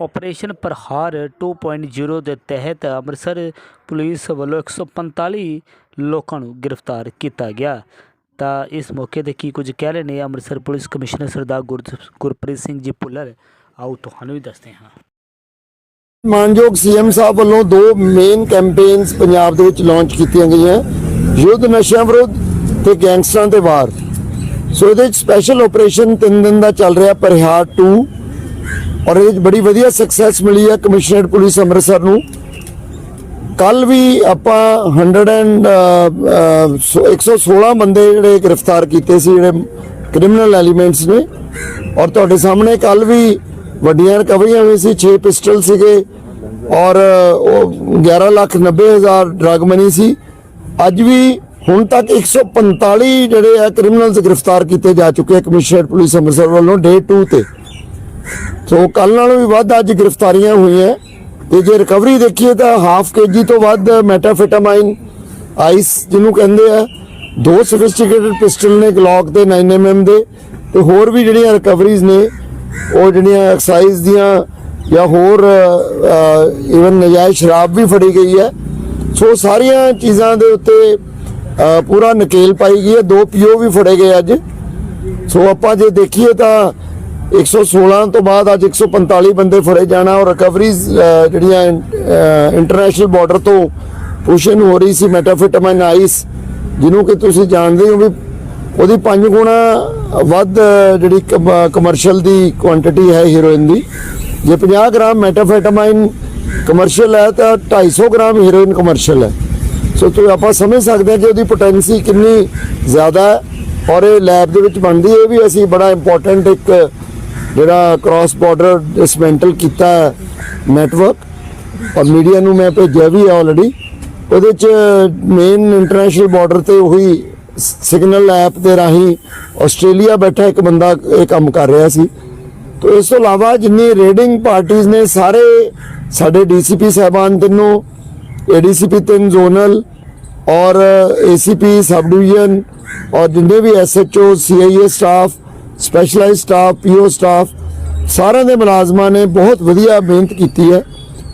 Operation ਪ੍ਰਹਾਰ 2.0 ਦੇ ਤਹਿਤ Amritsar police ਵੱਲੋਂ 145 ਲੋਕਾਂ ਨੂੰ ਗ੍ਰਿਫਤਾਰ ਕੀਤਾ ਗਿਆ। ਤਾਂ ਇਸ ਮੌਕੇ ਤੇ ਕੀ ਕੁਝ ਕਹਿ ਰਹੇ ਨੇ ਅੰਮ੍ਰਿਤਸਰ ਪੁਲਿਸ ਕਮਿਸ਼ਨਰ ਸਰਦਾਰ ਗੁਰ ਗੁਰਪ੍ਰੀਤ ਸਿੰਘ ਜੀ ਭੁੱਲਰ? ਆਓ ਤੁਹਾਨੂੰ ਵੀ ਦੱਸਦੇ ਹਾਂ। ਮਾਨਯੋਗ ਸੀਐਮ ਸਾਹਿਬ ਵੱਲੋਂ ਦੋ ਮੇਨ ਕੈਂਪੇਨਸ ਪੰਜਾਬ ਦੇ ਵਿੱਚ ਲਾਂਚ ਕੀਤੀਆਂ ਗਈਆਂ। ਯੁੱਧ ਨਸ਼ਿਆਂ ਵਿਰੁੱਧ ਤੇ ਗੈਂਗਸਟਰਾਂ ਦੇ ਵਾਰ। ਸੋ ਇਹਦੇ ਵਿੱਚ ਸਪੈਸ਼ਲ ਆਪਰੇਸ਼ਨ 3 ਦਿਨ ਦਾ ਚੱਲ ਰਿਹਾ, ਪਰਿਹਾਰ 2 ਔਰ ਇਹ ਬੜੀ ਵਧੀਆ ਸਕਸੈਸ ਮਿਲੀ ਹੈ ਕਮਿਸ਼ਨਰੇਟ ਪੁਲਿਸ ਅੰਮ੍ਰਿਤਸਰ ਨੂੰ। ਕੱਲ ਵੀ ਆਪਾਂ 100 ਐਂਡ ਅਹ, ਅਹ, ਸੋ 116 ਬੰਦੇ ਜਿਹੜੇ ਗ੍ਰਿਫਤਾਰ ਕੀਤੇ ਸੀ ਜਿਹੜੇ ਕ੍ਰਿਮੀਨਲ ਐਲੀਮੈਂਟਸ ਨੇ। ਔਰ ਤੁਹਾਡੇ ਸਾਹਮਣੇ ਕੱਲ ਵੀ ਵੱਡੀਆਂ ਰਿਕਵਰੀਆਂ ਹੋਈ ਸੀ 6 ਪਿਸਟਲ ਸੀਗੇ। ਔਰ ਉਹ 11 ਲੱਖ 90 ਹਜ਼ਾਰ ਡਰਗ ਮਨੀ ਸੀ। ਅੱਜ ਵੀ ਹੁਣ ਤੱਕ 145 ਜਿਹੜੇ ਆ ਕ੍ਰਿਮੀਨਲਸ ਗ੍ਰਿਫਤਾਰ ਕੀਤੇ ਜਾ ਚੁੱਕੇ ਆ ਕਮਿਸ਼ਨਰ ਪੁਲਿਸ ਅੰਮ੍ਰਿਤਸਰ ਵੱਲੋਂ ਡੇ 2 ਤੇ। ਸੋ ਕੱਲ ਨਾਲੋਂ ਵੀ ਵੱਧ ਅੱਜ ਗ੍ਰਿਫਤਾਰੀਆਂ ਹੋਈਆਂ। ਤੇ ਜੇ ਰਿਕਵਰੀ ਦੇਖੀਏ ਤਾਂ ਹਾਫ ਕੇਜੀ ਤੋਂ ਵੱਧ ਮੈਟਾਫੈਟਾਮਾਈਨ ਆਈਸ ਜਿਹਨੂੰ ਕਹਿੰਦੇ ਆ, ਦੋ ਸੋਫਿਸਟੀਕੇਟਡ ਪਿਸਟਲ ਨੇ ਗਲੌਕ ਦੇ 9mm ਦੇ, ਤੇ ਹੋਰ ਵੀ ਜਿਹੜੀਆਂ ਰਿਕਵਰੀਜ਼ ਨੇ, ਉਹ ਜਿਹੜੀਆਂ ਐਕਸਾਈਜ਼ ਦੀਆਂ ਜਾਂ ਹੋਰ ਇਵਨ ਨਜਾਇਜ਼ ਸ਼ਰਾਬ ਵੀ ਫੜੀ ਗਈ ਹੈ। ਸੋ ਸਾਰੀਆਂ ਚੀਜ਼ਾਂ ਦੇ ਉੱਤੇ ਪੂਰਾ ਨਕੇਲ ਪਾਈ ਗਈ ਹੈ। ਦੋ ਪੀਓ ਵੀ ਫੜੇ ਗਏ ਅੱਜ। ਸੋ ਆਪਾਂ ਜੇ ਦੇਖੀਏ ਤਾਂ 116 ਤੋਂ ਬਾਅਦ ਅੱਜ 145 ਬੰਦੇ ਫੜੇ ਜਾਣਾ ਔਰ ਰਿਕਵਰੀਜ਼ ਜਿਹੜੀਆਂ ਇੰਟਰਨੈਸ਼ਨਲ ਬਾਰਡਰ ਤੋਂ ਪੁਸ਼ਨ ਹੋ ਰਹੀ ਸੀ ਮੈਟਾਫਿਟਾਮਾਈਨ ਆਈਸ ਜਿਹਨੂੰ ਕਿ ਤੁਸੀਂ ਜਾਣਦੇ ਹੋ ਵੀ ਉਹਦੀ ਪੰਜ ਗੁਣਾ ਵੱਧ ਜਿਹੜੀ ਕਮਰਸ਼ੀਅਲ ਦੀ ਕੁਆਂਟੀਟੀ ਹੈ ਹੀਰੋਇਨ ਦੀ। ਜੇ 50 ਗ੍ਰਾਮ ਮੈਟਾਫੈਟਾਮਾਈਨ ਕਮਰਸ਼ੀਅਲ ਹੈ, ਤਾਂ 250 ਗ੍ਰਾਮ ਹੀਰੋਇਨ ਕਮਰਸ਼ੀਅਲ ਹੈ। ਸੋ ਤੁਸੀਂ ਆਪਾਂ ਸਮਝ ਸਕਦੇ ਹਾਂ ਕਿ ਉਹਦੀ ਪੋਟੈਂਸੀ ਕਿੰਨੀ ਜ਼ਿਆਦਾ ਹੈ। ਔਰ ਇਹ ਲੈਬ ਦੇ ਵਿੱਚ ਬਣਦੀ ਹੈ, ਇਹ ਵੀ ਅਸੀਂ ਬੜਾ ਇੰਪੋਰਟੈਂਟ ਇੱਕ ਜਿਹੜਾ ਕ੍ਰਾਸ ਬਾਰਡਰ ਡਿਸਮੈਂਟਲ ਕੀਤਾ ਨੈਟਵਰਕ ਔਰ ਮੀਡੀਆ ਨੂੰ ਮੈਂ ਭੇਜਿਆ ਵੀ ਹੈ ਆਲਰੇਡੀ ਉਹਦੇ ਚ ਮੇਨ ਇੰਟਰਨੈਸ਼ਨਲ ਬਾਰਡਰ ਤੇ ਉਹੀ ਸਿਗਨਲ ਐਪ ਦੇ ਰਾਹੀਂ ਆਸਟ੍ਰੇਲੀਆ ਬੈਠਾ ਇੱਕ ਬੰਦਾ ਇਹ ਕੰਮ ਕਰ ਰਿਹਾ ਸੀ। ਤੋ ਇਸ ਤੋਂ ਇਲਾਵਾ ਜਿੰਨੀ ਰੇਡਿੰਗ ਪਾਰਟੀਆਂ ਨੇ ਸਾਰੇ ਸਾਡੇ ਡੀਸੀਪੀ ਸਹਿਬਾਨ ਤਿੰਨੋਂ ਏਡੀਸੀਪੀ ਤਿੰਨ ਜ਼ੋਨਲ ਔਰ ਏਸੀਪੀ ਸਬ ਡਿਵੀਜ਼ਨ ਔਰ ਜਿੰਨੇ ਵੀ SHO CIA staff specialised staff PO staff ਸਾਰਿਆਂ ਦੇ ਮੁਲਾਜ਼ਮਾਂ ਨੇ ਬਹੁਤ ਵਧੀਆ ਮਿਹਨਤ ਕੀਤੀ ਹੈ।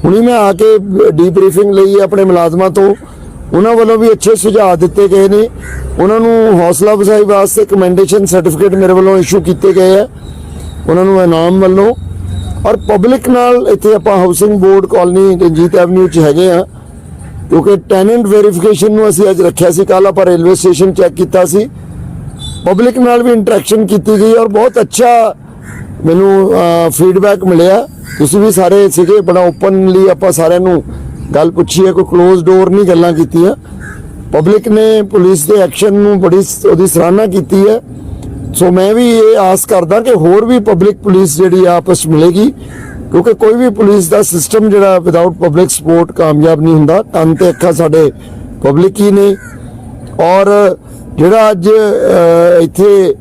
ਹੁਣੀ ਮੈਂ ਆ ਕੇ ਡੀਬਰੀਫਿੰਗ ਲਈ ਆਪਣੇ ਮੁਲਾਜ਼ਮਾਂ ਤੋਂ। ਉਹਨਾਂ ਵੱਲੋਂ ਵੀ ਅੱਛੇ ਸੁਝਾਅ ਦਿੱਤੇ ਗਏ ਨੇ। ਉਹਨਾਂ ਨੂੰ ਹੌਸਲਾ ਅਫਜ਼ਾਈ ਵਾਸਤੇ ਕਮੈਂਡੇਸ਼ਨ ਸਰਟੀਫਿਕੇਟ ਮੇਰੇ ਵੱਲੋਂ ਇਸ਼ੂ ਕੀਤੇ ਗਏ ਆ ਉਹਨਾਂ ਨੂੰ ਇਨਾਮ ਵੱਲੋਂ। ਔਰ ਪਬਲਿਕ ਨਾਲ ਇੱਥੇ ਆਪਾਂ housing board colony Ranjit avenue 'ਚ ਹੈਗੇ ਆ ਕਿਉਂਕਿ ਟੈਨੈਂਟ ਵੈਰੀਫਿਕੇਸ਼ਨ ਨੂੰ ਅਸੀਂ ਅੱਜ ਰੱਖਿਆ ਸੀ। ਕੱਲ ਆਪਾਂ ਰੇਲਵੇ ਸਟੇਸ਼ਨ ਚੈੱਕ ਕੀਤਾ ਸੀ। ਪਬਲਿਕ ਨਾਲ ਵੀ ਇੰਟਰੈਕਸ਼ਨ ਕੀਤੀ ਗਈ ਔਰ ਬਹੁਤ ਅੱਛਾ ਮੈਨੂੰ ਫੀਡਬੈਕ ਮਿਲਿਆ। ਤੁਸੀਂ ਵੀ ਸਾਰੇ ਸੀਗੇ, ਬੜਾ ਓਪਨਲੀ ਆਪਾਂ ਸਾਰਿਆਂ ਨੂੰ ਗੱਲ ਪੁੱਛੀ ਹੈ ਕੋਈ ক্লোਜ਼ ਡੋਰ ਨਹੀਂ ਗੱਲਾਂ ਕੀਤੀਆਂ। ਪਬਲਿਕ ਨੇ ਪੁਲਿਸ ਦੇ ਐਕਸ਼ਨ ਨੂੰ ਬੜੀ ਉਹਦੀ ਸਰਾਹਨਾ ਕੀਤੀ ਹੈ। ਸੋ ਮੈਂ ਵੀ ਇਹ ਆਸ ਕਰਦਾ ਕਿ ਹੋਰ ਵੀ ਪਬਲਿਕ ਪੁਲਿਸ ਜਿਹੜੀ ਆ, ਆਪਸ 'ਚ ਮਿਲੇਗੀ। ਕਿਉਂਕਿ ਕੋਈ ਵੀ ਪੁਲਿਸ ਦਾ ਸਿਸਟਮ ਜਿਹੜਾ ਵਿਦਆਊਟ ਪਬਲਿਕ ਸਪੋਰਟ ਕਾਮਯਾਬ ਨਹੀਂ ਹੁੰਦਾ। ਤਨ ਤੇ ਅੱਖਾਂ ਸਾਡੇ ਪਬਲਿਕ ਹੀ ਨੇ। ਔਰ ਜਿਹੜਾ ਅੱਜ ਇੱਥੇ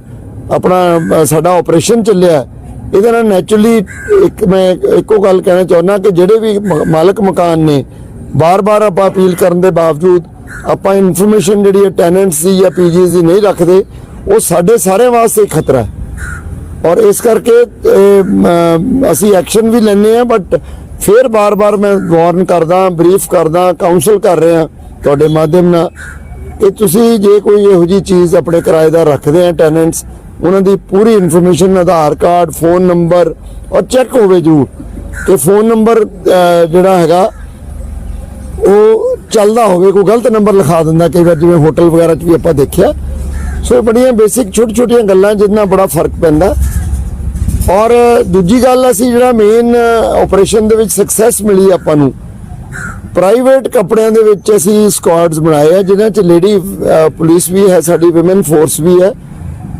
ਆਪਣਾ ਸਾਡਾ ਆਪਰੇਸ਼ਨ ਚੱਲਿਆ, ਇਹਦੇ ਨਾਲ ਨੈਚੁਰਲੀ ਇੱਕ ਮੈਂ ਇੱਕੋ ਗੱਲ ਕਹਿਣਾ ਚਾਹੁੰਦਾ ਕਿ ਜਿਹੜੇ ਵੀ ਮ- ਮਾਲਕ ਮਕਾਨ ਨੇ, ਬਾਰ-ਬਾਰ ਆਪਾਂ ਅਪੀਲ ਕਰਨ ਦੇ ਬਾਵਜੂਦ ਆਪਾਂ ਇਨਫੋਰਮੇਸ਼ਨ ਜਿਹੜੀ ਹੈ ਟੈਨੈਂਟਸ ਦੀ ਜਾਂ ਪੀਜੀਸ ਦੀ ਨਹੀਂ ਰੱਖਦੇ, ਉਹ ਸਾਡੇ ਸਾਰਿਆਂ ਵਾਸਤੇ ਖਤਰਾ ਹੈ। ਔਰ ਇਸ ਕਰਕੇ ਅਸੀਂ ਐਕਸ਼ਨ ਵੀ ਲੈਨੇ ਆ ਬਟ ਫਿਰ ਬਾਰ-ਬਾਰ ਮੈਂ ਵਾਰਨ ਕਰਦਾ ਬਰੀਫ ਕਰਦਾ ਕਾਉਂਸਲ ਕਰ ਰਿਹਾ ਤੁਹਾਡੇ ਮਾਧਿਅਮ ਨਾਲ। ਕਿ ਤੁਸੀਂ ਜੇ ਕੋਈ ਇਹੋ ਜੀ ਚੀਜ਼ ਆਪਣੇ ਕਿਰਾਏਦਾਰ ਰੱਖਦੇ ਆ ਟੈਨੈਂਟਸ ਉਹਨਾਂ ਦੀ ਪੂਰੀ information Aadhaar card phone number ਔਰ ਚੈੱਕ ਹੋਵੇ ਜਰੂਰ ਕਿ ਫੋਨ ਨੰਬਰ ਜਿਹੜਾ ਹੈਗਾ, ਉਹ ਚੱਲਦਾ ਹੋਵੇ, ਕੋਈ ਗਲਤ ਨੰਬਰ ਲਿਖਾ ਦਿੰਦਾ, ਕਈ ਵਾਰ ਜਿਵੇਂ ਹੋਟਲ ਵਗੈਰਾ 'ਚ ਵੀ ਆਪਾਂ ਦੇਖਿਆ। ਸੋ ਇਹ ਬੜੀਆਂ ਬੇਸਿਕ ਛੋਟੀ ਛੋਟੀਆਂ ਗੱਲਾਂ ਜਿਨ੍ਹਾਂ ਨਾਲ ਬੜਾ ਫ਼ਰਕ ਪੈਂਦਾ। ਔਰ ਦੂਜੀ ਗੱਲ, ਅਸੀਂ ਜਿਹੜਾ ਮੇਨ ਆਪਰੇਸ਼ਨ ਦੇ ਵਿੱਚ ਸਕਸੈਸ ਮਿਲੀ ਆਪਾਂ ਨੂੰ ਪ੍ਰਾਈਵੇਟ ਕੱਪੜਿਆਂ ਦੇ ਵਿੱਚ ਅਸੀਂ ਸਕੁਆਡਸ ਬਣਾਏ ਆ ਜਿਨ੍ਹਾਂ 'ਚ ਲੇਡੀ ਪੁਲਿਸ ਵੀ ਹੈ, ਸਾਡੀ ਔਮਨ ਫੋਰਸ ਵੀ ਹੈ।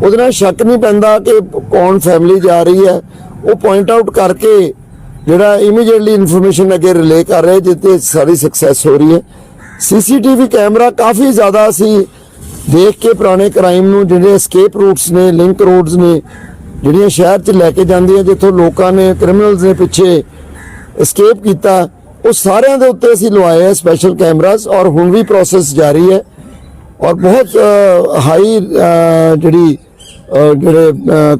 ਉਹਦੇ ਨਾਲ ਸ਼ੱਕ ਨਹੀਂ ਪੈਂਦਾ ਕਿ ਕੌਣ ਫੈਮਿਲੀ ਜਾ ਰਹੀ ਹੈ। ਉਹ ਪੁਆਇੰਟ ਆਊਟ ਕਰਕੇ ਜਿਹੜਾ ਇਮੀਡੀਏਟਲੀ ਇਨਫੋਰਮੇਸ਼ਨ ਅੱਗੇ ਰਿਲੇ ਕਰ ਰਹੇ ਜਿੱਤੇ ਸਾਰੀ ਸਕਸੈਸ ਹੋ ਰਹੀ ਹੈ। ਸੀਸੀਟੀਵੀ ਕੈਮਰਾ ਕਾਫੀ ਜ਼ਿਆਦਾ ਅਸੀਂ ਦੇਖ ਕੇ ਪੁਰਾਣੇ ਕ੍ਰਾਈਮ ਨੂੰ, ਜਿਹੜੇ escape ਰੂਟਸ ਨੇ ਲਿੰਕ ਰੋਡਸ ਨੇ, ਜਿਹੜੀਆਂ ਸ਼ਹਿਰ 'ਚ ਲੈ ਕੇ ਜਾਂਦੀਆਂ, ਜਿੱਥੋਂ ਲੋਕਾਂ ਨੇ ਕ੍ਰਿਮੀਨਲਸ ਨੇ ਪਿੱਛੇ escape ਕੀਤਾ ਉਹ ਸਾਰਿਆਂ ਦੇ ਉੱਤੇ ਅਸੀਂ ਲਵਾਏ ਆ ਸਪੈਸ਼ਲ ਕੈਮਰਾਸ ਔਰ ਹੁਣ ਵੀ ਪ੍ਰੋਸੈਸ ਜਾਰੀ ਹੈ। ਔਰ ਬਹੁਤ ਹਾਈ ਜਿਹੜੀ ਜਿਹੜੇ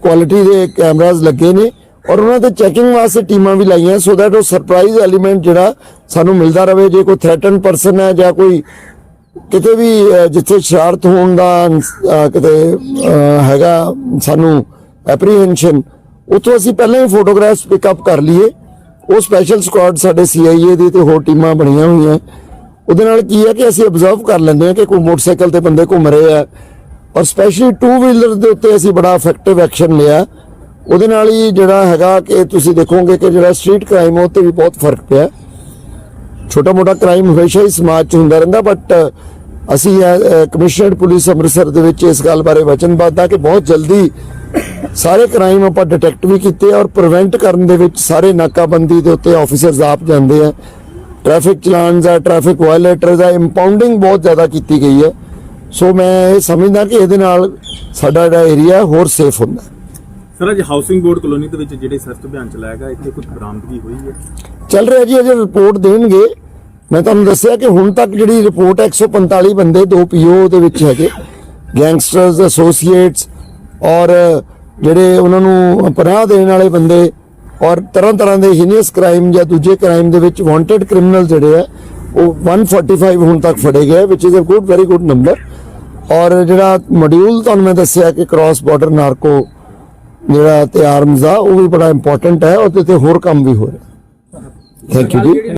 ਕੁਆਲਿਟੀ ਦੇ ਕੈਮਰਾਸ ਲੱਗੇ ਨੇ ਔਰ ਉਹਨਾਂ ਤੇ ਚੈਕਿੰਗ ਵਾਸਤੇ ਟੀਮਾਂ ਵੀ ਲਾਈਆਂ ਸੋ ਦੈਟ ਉਹ ਸਰਪ੍ਰਾਈਜ਼ ਐਲੀਮੈਂਟ ਜਿਹੜਾ ਸਾਨੂੰ ਮਿਲਦਾ ਰਹੇ ਜੇ ਕੋਈ ਥ੍ਰੈਟਨ ਪਰਸਨ ਹੈ ਜਾਂ ਕੋਈ ਕਿਤੇ ਵੀ ਜਿੱਥੇ ਸ਼ਰਾਰਤ ਹੋਣ ਦਾ ਕਿਤੇ ਹੈਗਾ ਸਾਨੂੰ ਐਪਰੀਹੈਂਸ਼ਨ ਉੱਥੋਂ ਅਸੀਂ ਪਹਿਲਾਂ ਹੀ ਫੋਟੋਗ੍ਰਾਫਸ ਪਿਕ ਅਪ ਕਰ ਲਈਏ। ਉਹ ਸਪੈਸ਼ਲ ਸਕੁਆਡ ਸਾਡੇ ਸੀਆਈਏ ਦੀ ਤੇ ਹੋਰ ਟੀਮਾਂ ਬਣੀਆਂ ਹੋਈਆਂ। ਉਹਦੇ ਨਾਲ ਕੀ ਹੈ ਕਿ ਅਸੀਂ ਅਬਜ਼ਰਵ ਕਰ ਲੈਂਦੇ ਹਾਂ ਕਿ ਕੋਈ ਮੋਟਰਸਾਈਕਲ ਤੇ ਬੰਦੇ ਘੁੰਮ ਰਹੇ ਆ। ਔਰ ਸਪੈਸ਼ਲੀ ਟੂ ਵੀਲਰ ਦੇ ਉੱਤੇ ਅਸੀਂ ਬੜਾ ਇਫੈਕਟਿਵ ਐਕਸ਼ਨ ਲਿਆ। ਉਹਦੇ ਨਾਲ ਹੀ ਜਿਹੜਾ ਹੈਗਾ ਕਿ ਤੁਸੀਂ ਦੇਖੋਗੇ ਕਿ ਜਿਹੜਾ ਸਟਰੀਟ ਕ੍ਰਾਈਮ ਉਹ ਤੇ ਵੀ ਬਹੁਤ ਫ਼ਰਕ ਪਿਆ। ਛੋਟਾ ਮੋਟਾ ਕ੍ਰਾਈਮ ਹਮੇਸ਼ਾ ਹੀ ਸਮਾਜ 'ਚ ਹੁੰਦਾ ਰਹਿੰਦਾ ਬਟ ਅਸੀਂ ਕਮਿਸ਼ਨਰਡ ਪੁਲਿਸ ਅੰਮ੍ਰਿਤਸਰ ਦੇ ਵਿੱਚ ਇਸ ਗੱਲ ਬਾਰੇ ਵਚਨਬੱਧ ਆ ਕਿ ਬਹੁਤ ਜਲਦੀ ਸਾਰੇ ਕ੍ਰਾਈਮ ਆਪਾਂ ਡਿਟੈਕਟ ਵੀ ਕੀਤੇ ਔਰ ਪ੍ਰੀਵੈਂਟ ਕਰਨ ਦੇ ਵਿੱਚ ਸਾਰੇ ਨਾਕਾਬੰਦੀ ਦੇ ਉੱਤੇ ਆਫੀਸਰਸ ਆਪ ਜਾਂਦੇ ਆ। ਟ੍ਰੈਫਿਕ ਚਲਾਨਸ ਆ ਟ੍ਰੈਫਿਕ ਵਾਇਲੇਟਰਸ ਆ ਇੰਪਾਊਂਡਿੰਗ ਬਹੁਤ ਜ਼ਿਆਦਾ ਕੀਤੀ ਗਈ ਹੈ। ਸੋ ਮੈਂ ਇਹ ਸਮਝਦਾ ਕਿ ਇਹਦੇ ਨਾਲ ਸਾਡਾ ਜਿਹੜਾ ਏਰੀਆ ਹੋਰ ਸੇਫ ਹੁੰਦਾ। ਸਰ ਅੱਜ ਹਾਊਸਿੰਗ ਬੋਰਡ ਕਲੋਨੀ ਦੇ ਵਿੱਚ ਜਿਹੜੇ ਸਰਚ ਅਭਿਆਨ ਚਲਾਇਆ ਗਿਆ ਇੱਥੇ ਕੁਝ ਬਰਾਮਦਗੀ ਹੋਈ ਹੈ? ਚੱਲ ਰਿਹਾ ਜੀ ਅਜੇ ਰਿਪੋਰਟ ਦੇਣਗੇ। ਮੈਂ ਤੁਹਾਨੂੰ ਦੱਸਿਆ ਕਿ ਹੁਣ ਤੱਕ ਜਿਹੜੀ ਰਿਪੋਰਟ ਹੈ 145 ਬੰਦੇ ਦੋ ਪੀਓ ਦੇ ਵਿੱਚ ਹੈਗੇ। ਗੈਂਗਸਟਰਸ ਐਸੋਸੀਏਟਸ ਔਰ ਜਿਹੜੇ ਉਹਨਾਂ ਨੂੰ ਪਨਾਹ ਦੇਣ ਵਾਲੇ ਬੰਦੇ ਔਰ ਤਰ੍ਹਾਂ ਤਰ੍ਹਾਂ ਦੇ ਹੀਨੀਅਸ ਕ੍ਰਾਈਮ ਜਾਂ ਦੂਜੇ ਕ੍ਰਾਈਮ ਦੇ ਵਿੱਚ ਵਾਂਟਡ ਕ੍ਰਿਮੀਨਲ ਜਿਹੜੇ ਆ, ਉਹ 145 ਹੁਣ ਤੱਕ ਫੜੇ ਗਏ ਵਿਚ is a good very good number ਔਰ ਜਿਹੜਾ ਮੋਡਿਊਲ ਤੁਹਾਨੂੰ ਮੈਂ ਦੱਸਿਆ ਕਿ ਕ੍ਰਾਸ ਬਾਰਡਰ ਨਾਰਕੋ ਜਿਹੜਾ ਤੇ ਆਰਮਜ਼ ਆ ਉਹ ਵੀ ਬੜਾ ਇੰਪੋਰਟੈਂਟ ਹੈ ਔਰ ਤੇ ਹੋਰ ਕੰਮ ਵੀ ਹੋ ਰਿਹਾ। ਥੈਂਕ ਯੂ ਜੀ।